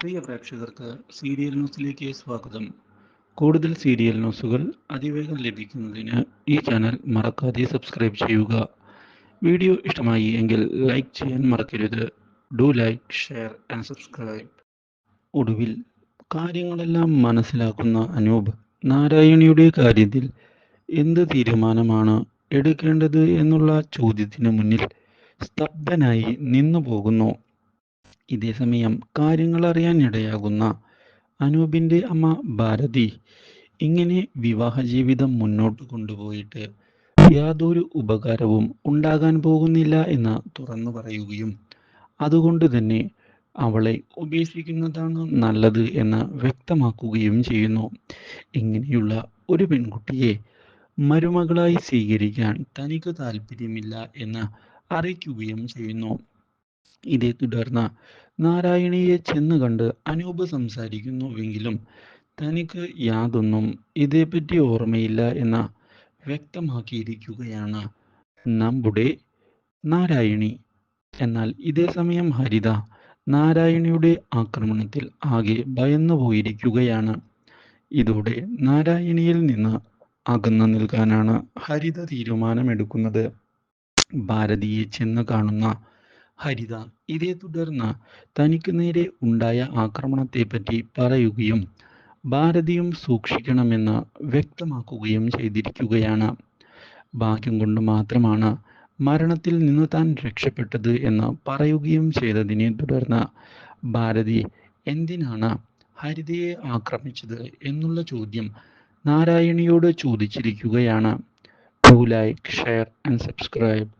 പ്രിയ പ്രേക്ഷകർക്ക് സീരിയൽ ന്യൂസിലേക്ക് സ്വാഗതം. കൂടുതൽ സീരിയൽ ന്യൂസുകൾ അതിവേഗം ലഭിക്കുന്നതിന് ഈ ചാനൽ മറക്കാതെ സബ്സ്ക്രൈബ് ചെയ്യുക. വീഡിയോ ഇഷ്ടമായി എങ്കിൽ ലൈക്ക് ചെയ്യാൻ മറക്കരുത്. Do like share and subscribe. ഒടുവിൽ കാര്യങ്ങളെല്ലാം മനസ്സിലാക്കുന്ന അനൂപ് നാരായണിയുടെ കാര്യത്തിൽ എന്ത് തീരുമാനമാണ് എടുക്കേണ്ടത് എന്നുള്ള ചോദ്യത്തിന് മുന്നിൽ സ്തബ്ധനായി നിന്നു പോകുന്നു ഇതേസമയം കാര്യങ്ങൾ അറിയാൻ ഇടയാകുന്ന അനൂപിന്റെ അമ്മ ഭാരതി ഇങ്ങനെ വിവാഹ ജീവിതം മുന്നോട്ട് കൊണ്ടുപോയിട്ട് യാതൊരു ഉപകാരവും ഉണ്ടാകാൻ പോകുന്നില്ല എന്ന് തുറന്നു പറയുകയും അതുകൊണ്ട് തന്നെ അവളെ ഉപേക്ഷിക്കുന്നതാണ് നല്ലത് എന്ന് വ്യക്തമാക്കുകയും ചെയ്യുന്നു. ഇങ്ങനെയുള്ള ഒരു പെൺകുട്ടിയെ മരുമകളായി സ്വീകരിക്കാൻ തനിക്ക് താല്പര്യമില്ല എന്ന് അറിയിക്കുകയും ചെയ്യുന്നു. ഇതേ തുടർന്ന് നാരായണിയെ ചെന്ന് കണ്ട് അനൂപ് സംസാരിക്കുന്നുവെങ്കിലും തനിക്ക് യാതൊന്നും ഇതേപ്പറ്റി ഓർമ്മയില്ല എന്ന് വ്യക്തമാക്കിയിരിക്കുകയാണ്. നമ്മുടെ നാരായണി. എന്നാൽ ഇതേ സമയം ഹരിത നാരായണിയുടെ ആക്രമണത്തിൽ ആകെ ഭയന്നു പോയിരിക്കുകയാണ്. ഇതോടെ നാരായണിയിൽ നിന്ന് അകന്നു നിൽക്കാനാണ് ഹരിത തീരുമാനമെടുക്കുന്നത്. ഭാരതിയെ ചെന്ന് കാണുന്ന ഹരിത. ഇതേ തുടർന്ന് തനിക്ക് നേരെ ഉണ്ടായ ആക്രമണത്തെപ്പറ്റി പറയുകയും ഭാരതിയും സൂക്ഷിക്കണമെന്ന് വ്യക്തമാക്കുകയും ചെയ്തിരിക്കുകയാണ്. ഭാഗ്യം കൊണ്ട് മാത്രമാണ് മരണത്തിൽ നിന്ന് താൻ രക്ഷപ്പെട്ടത് എന്ന് പറയുകയും ചെയ്തതിനെ തുടർന്ന് ഭാരതി എന്തിനാണ് ഹരിതയെ ആക്രമിച്ചത് എന്നുള്ള ചോദ്യം നാരായണിയോട് ചോദിച്ചിരിക്കുകയാണ്. Do like share and subscribe